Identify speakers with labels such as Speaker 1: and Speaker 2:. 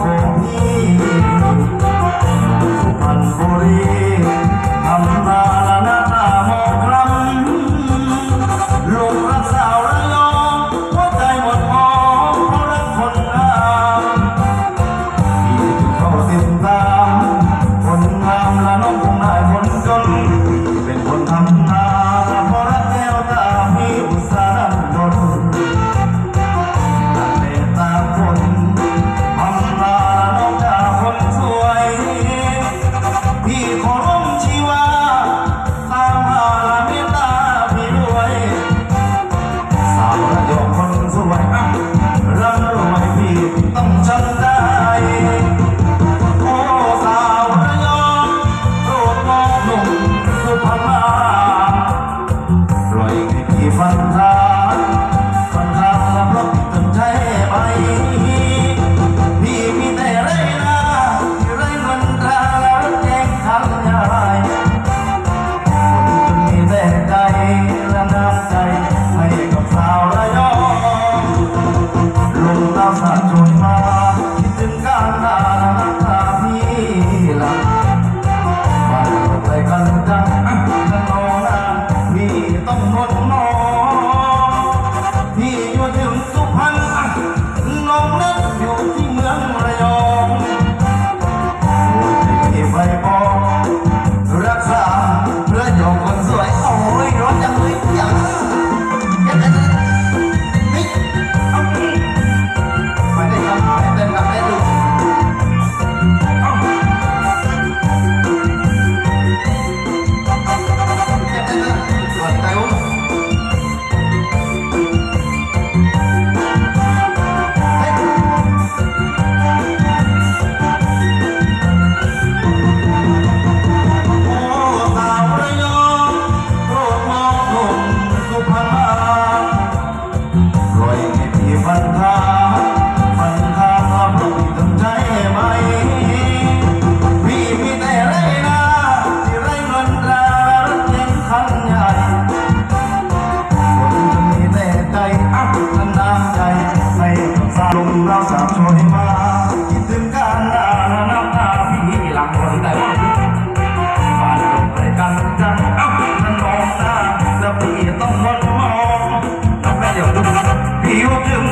Speaker 1: เสื ร้อนจัง ฝันทาฝันทาความรู้ที่ทใจไหมีมีแต่ไรนาที่ไรเงินตราเงินขันใหญ่คนจะมีแต่ใจอักนันใจให้ลมเราสาช่วยมาคิดถึงกันาน้ำาพี่หลังคนแต่ว่าบ้นตรงไปกันจังอักนันมองตาแล้พี่ต้องมอมองทำไมเดี๋ยวดูพี่ว่า